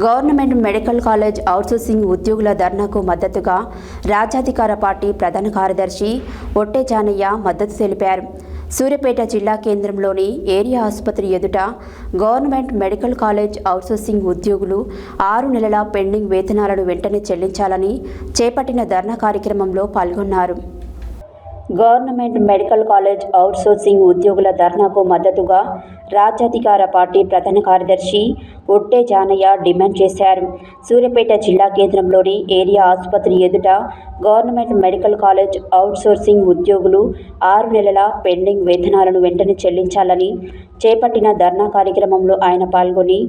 Government medical college outsourcing ఉద్యోగుల ధర్నాకు మద్దతుగా రాజ్యాధికార పార్టీ ప్రధాన కార్యదర్శి ఒట్టే జానయ్య మద్దతు తెలిపారు. సూర్యాపేట జిల్లా కేంద్రంలోని ఏరియా ఆసుపత్రి ఎదుట గవర్నమెంట్ మెడికల్ కాలేజ్ అవుట్సోర్సింగ్ ఉద్యోగులు ఆరు నెలల పెండింగ్ వేతనాలను వెంటనే చెల్లించాలని చేపట్టిన ధర్నా కార్యక్రమంలో పాల్గొన్నారు. గవర్నమెంట్ మెడికల్ కాలేజ్ అవుట్సోర్సింగ్ ఉద్యోగుల ధర్నాకు మద్దతుగా రాజ్యాధికార పార్టీ ప్రధాన కార్యదర్శి ఒట్టే జానయ్య డిమాండ్ చేశారు. సూర్యాపేట జిల్లా కేంద్రంలోని ఏరియా ఆసుపత్రి ఎదుట గవర్నమెంట్ మెడికల్ కాలేజ్ అవుట్సోర్సింగ్ ఉద్యోగులు ఆరు నెలల పెండింగ్ వేతనాలను వెంటనే చెల్లించాలని చేపట్టిన ధర్నా కార్యక్రమంలో ఆయన పాల్గొని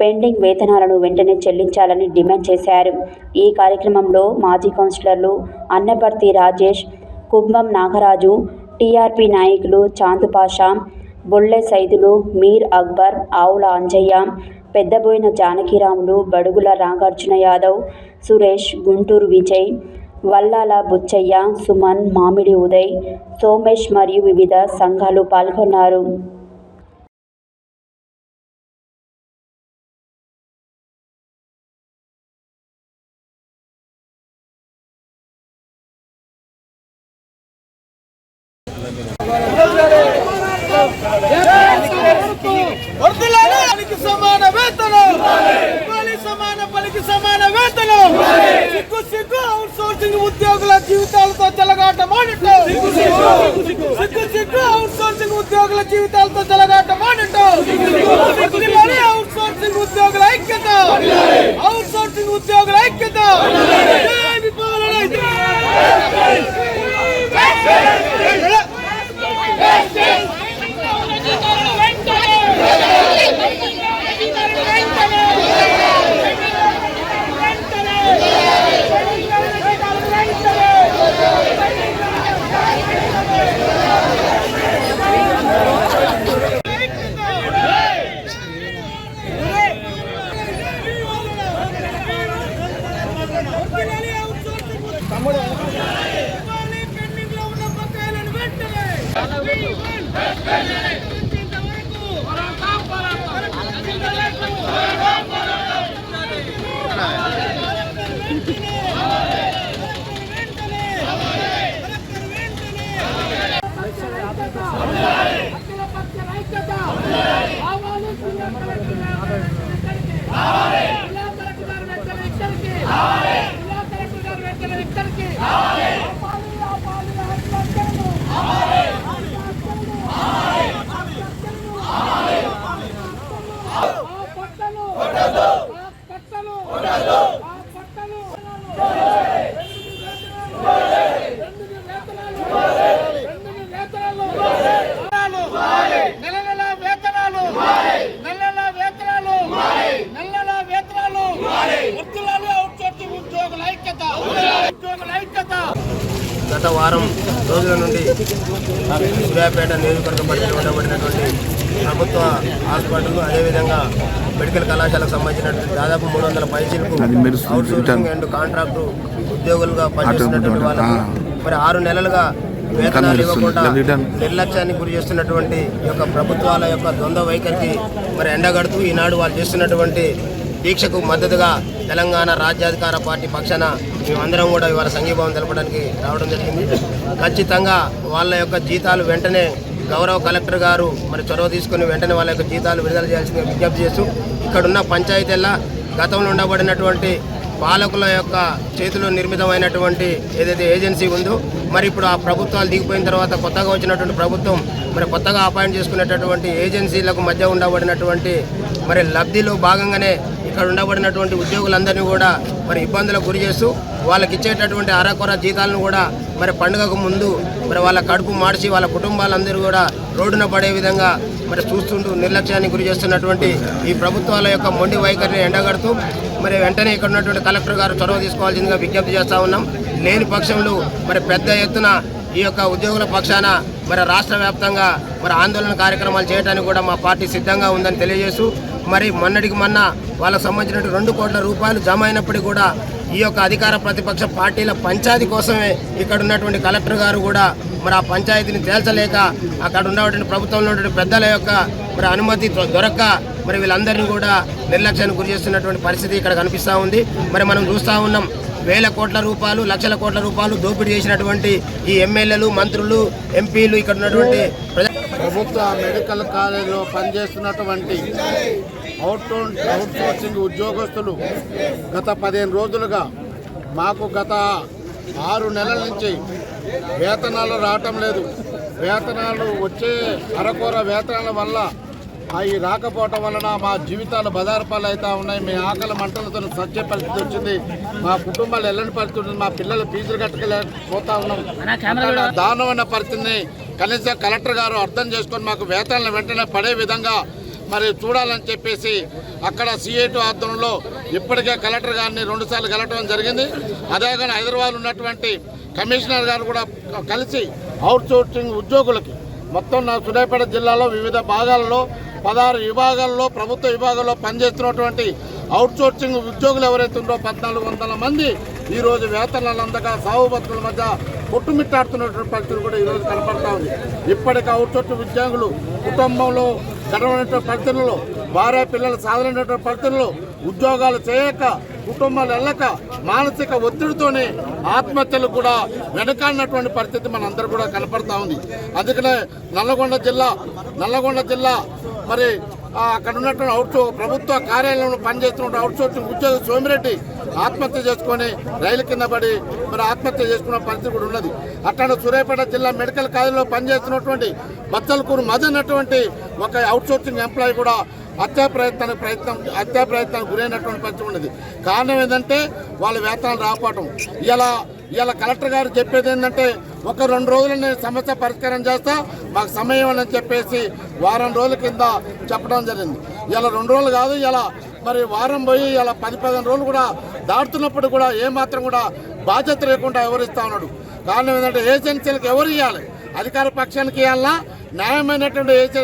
పెండింగ్ వేతనాలను వెంటనే చెల్లించాలని డిమాండ్ చేశారు. ఈ కార్యక్రమంలో మాజీ కౌన్సిలర్లు అన్నపర్తి రాజేష్ కుంభం నాగరాజు టీఆర్పీ నాయకులు చాందుపాషా బొల్లె సైదులు మీర్ అక్బర్ ఆవుల అంజయ్య పెద్దబోయిన జానకిరాములు బడుగుల నాగార్జున యాదవ్ సురేష్ గుంటూరు విజయ్ వల్లాల బుచ్చయ్య సుమన్ మామిడి ఉదయ్ సోమేష్ మరియు వివిధ సంఘాలు పాల్గొన్నారు. సమాన వేతనం. సమాన పనికి సమాన వేతనం. సిగ్గు సిగ్గు అవుట్ సోర్సింగ్ ఉద్యోగుల జీవితాలతో చెలగాట మానిట్టు. సిగ్గు సిగ్గు. అవుట్ సోర్సింగ్ ఉద్యోగుల జీవితాలతో చెలగాట వర్ధిల్లాలి అవుట్ సోర్సింగ్ ఉద్యోగుల ఐక్యత. అవుట్ సోర్సింగ్ ఉద్యోగుల ఐక్యత. పెండింగ్లో ఉన్న బకాయిలను నెల నెల వేతనాలు నెల నెల వేతనాలు నెల నెల వేతనాలు వృత్తులలో అవుట్సోర్సింగ్ ఉద్యోగుల ఐక్యత ఉద్యోగుల ఐక్యత గత వారం రోజుల నుండి సూర్యాపేట నియోజకవర్గ పరిధిలో ఉండబడినటువంటి ప్రభుత్వ హాస్పిటల్ అదేవిధంగా మెడికల్ కళాశాలకు సంబంధించినటువంటి దాదాపు మూడు వందల పైసలకు. అవుట్సోర్సింగ్ అండ్ కాంట్రాక్టు ఉద్యోగులుగా పనిచేస్తున్నటువంటి వాళ్ళకు మరి ఆరు నెలలుగా వేతనాలు. ఇవ్వకుండా. నిర్లక్ష్యానికి గురి చేస్తున్నటువంటి యొక్క ప్రభుత్వాల యొక్క ద్వంద్వ వైఖరికి మరి ఎండగడుతూ ఈనాడు వాళ్ళు చేస్తున్నటువంటి దీక్షకు మద్దతుగా తెలంగాణ రాజ్యాధికార పార్టీ పక్షాన మేమందరం కూడా ఇవాళ సంఘీభావం తెలపడానికి రావడం జరిగింది. ఖచ్చితంగా వాళ్ళ యొక్క జీతాలు వెంటనే గౌరవ కలెక్టర్ గారు మరి చొరవ తీసుకుని వెంటనే వాళ్ళ యొక్క జీతాలు విడుదల చేయాల్సిందిగా విజ్ఞప్తి చేస్తూ ఇక్కడున్న పంచాయతీల్లో గతంలో ఉండబడినటువంటి పాలకుల యొక్క చేతిలో నిర్మితమైనటువంటి ఏదైతే ఏజెన్సీ ఉందో మరి ఇప్పుడు ఆ ప్రభుత్వాలు దిగిపోయిన తర్వాత కొత్తగా వచ్చినటువంటి ప్రభుత్వం మరి కొత్తగా అపాయింట్ చేసుకునేటటువంటి ఏజెన్సీలకు మధ్య ఉండబడినటువంటి మరి లబ్ధిలో భాగంగానే ఇక్కడ ఉండబడినటువంటి ఉద్యోగులందరినీ కూడా మరి ఇబ్బందులకు గురి చేస్తూ వాళ్ళకి ఇచ్చేటటువంటి అరకొర జీతాలను కూడా మరి పండుగకు ముందు మరి వాళ్ళ కడుపు మార్చి వాళ్ళ కుటుంబాలందరూ కూడా రోడ్డున పడే విధంగా మరి చూస్తుంటూ నిర్లక్ష్యానికి గురి చేస్తున్నటువంటి ఈ ప్రభుత్వాల యొక్క మొండి వైఖరిని ఎండగడుతూ మరి వెంటనే ఇక్కడ ఉన్నటువంటి కలెక్టర్ గారు చొరవ తీసుకోవాల్సిందిగా విజ్ఞప్తి చేస్తూ ఉన్నాం. లేని పక్షంలో మరి పెద్ద ఎత్తున ఈ యొక్క ఉద్యోగుల పక్షాన మరి రాష్ట్ర వ్యాప్తంగా మరి ఆందోళన కార్యక్రమాలు చేయడానికి కూడా మా పార్టీ సిద్ధంగా ఉందని తెలియజేస్తూ మరి మొన్నటికి మొన్న వాళ్ళకు సంబంధించిన రెండు కోట్ల రూపాయలు జమ అయినప్పటికీ కూడా ఈ యొక్క అధికార ప్రతిపక్ష పార్టీల పంచాయతీ కోసమే ఇక్కడ ఉన్నటువంటి కలెక్టర్ గారు కూడా మరి ఆ పంచాయతీని తేల్చలేక అక్కడ ఉన్నటువంటి ప్రభుత్వంలో ఉన్నటువంటి పెద్దల యొక్క మరి అనుమతి దొ- దొరక్క మరి వీళ్ళందరినీ కూడా నిర్లక్ష్యానికి గురి చేస్తున్నటువంటి పరిస్థితి ఇక్కడ కనిపిస్తూ ఉంది. మరి మనం చూస్తూ ఉన్నాం వేల కోట్ల రూపాయలు లక్షల కోట్ల రూపాయలు దోపిడీ చేసినటువంటి ఈ ఎమ్మెల్యేలు మంత్రులు ఎంపీలు ఇక్కడ ఉన్నటువంటి ప్రజా ప్రభుత్వ మెడికల్ కాలేజీలో పనిచేస్తున్నటువంటి అవుట్ అవుట్ సోర్సింగ్ ఉద్యోగస్తులు గత పదిహేను రోజులుగా మాకు గత ఆరు నెలల నుంచి వేతనాలు రావటం లేదు. వేతనాలు వచ్చే అరకొర వేతనాల వల్ల అవి రాకపోవటం వలన మా జీవితాలు బదారపాలు అవుతా ఉన్నాయి. మీ ఆకలి మంటలతో సత్య పరిస్థితి వచ్చింది. మా కుటుంబాలు ఎల్లని పరిస్థితి మా పిల్లలు ఫీజులు కట్టలేకపోతా ఉన్నాం. అట్లా దారుణమైన పరిస్థితిని కనీసం కలెక్టర్ గారు అర్థం చేసుకొని మాకు వేతనాలు వెంటనే పడే విధంగా మరి చూడాలని చెప్పేసి అక్కడ సిఐటి ఆధ్వర్యంలో ఇప్పటికే కలెక్టర్ గారిని రెండుసార్లు కలవటం జరిగింది. అదే కానీ హైదరాబాద్ ఉన్నటువంటి కమిషనర్ గారు కూడా కలిసి అవుట్ సోర్సింగ్ ఉద్యోగులకి మొత్తం నా సూర్యాపేట జిల్లాలో వివిధ భాగాలలో పదహారు విభాగాల్లో ప్రభుత్వ విభాగాల్లో పనిచేస్తున్నటువంటి అవుట్సోర్సింగ్ ఉద్యోగులు ఎవరైతే ఉందో పద్నాలుగు వందల మంది ఈరోజు వేతనాలు అందక సాగు మధ్య కొట్టుమిట్టాడుతున్నటువంటి పరిస్థితి కూడా ఈరోజు కనపడతా ఉంది. ఇప్పటికీ అవుట్ విద్యాంగులు కుటుంబంలో గడవనటువంటి పరిస్థితుల్లో భార్య పిల్లలు సాధనటువంటి పరిస్థితుల్లో ఉద్యోగాలు చేయక కుటుంబాలు వెళ్ళక మానసిక ఒత్తిడితోనే ఆత్మహత్యలు కూడా వెనకాడినటువంటి పరిస్థితి మనందరూ కూడా కనపడతా ఉంది. అందుకనే నల్లగొండ జిల్లా నల్లగొండ జిల్లా మరి అక్కడ ఉన్నటువంటి అవుట్ ప్రభుత్వ కార్యాలయంలో పనిచేస్తున్న అవుట్ సోర్సింగ్ ఉద్యోగి సోమిరెడ్డి ఆత్మహత్య చేసుకొని రైలు కింద పడి మరి ఆత్మహత్య చేసుకున్న పరిస్థితి కూడా ఉన్నది. అట్లా సూర్యాపేట జిల్లా మెడికల్ కాలేజీలో పనిచేస్తున్నటువంటి బచ్చలకూరు మద్ అన్నటువంటి ఒక అవుట్ సోర్సింగ్ ఎంప్లాయీ కూడా హత్యా ప్రయత్నానికి ప్రయత్నం హత్యా ప్రయత్నానికి గురైనటువంటి పరిస్థితి ఉన్నది. కారణం ఏంటంటే వాళ్ళ వేతనాలు రాకపోవటం. ఇలా ఇలా కలెక్టర్ గారు చెప్పేది ఏంటంటే ఒక రెండు రోజులు నేను సమస్య పరిష్కారం చేస్తా మాకు సమయం అని చెప్పేసి వారం రోజుల కింద చెప్పడం జరిగింది. ఇలా రెండు రోజులు కాదు ఇలా మరి వారం పోయి ఇలా పది పదిహేను రోజులు కూడా దాటుతున్నప్పుడు కూడా ఏమాత్రం కూడా బాధ్యత లేకుండా ఎవరిస్తా ఉన్నాడు. కారణం ఏంటంటే ఏజెన్సీలకు ఎవరు ఇవ్వాలి అధికార పక్షానికి ఇవ్వాలన్నా న్యాయమైనటువంటి ఏజెన్సీ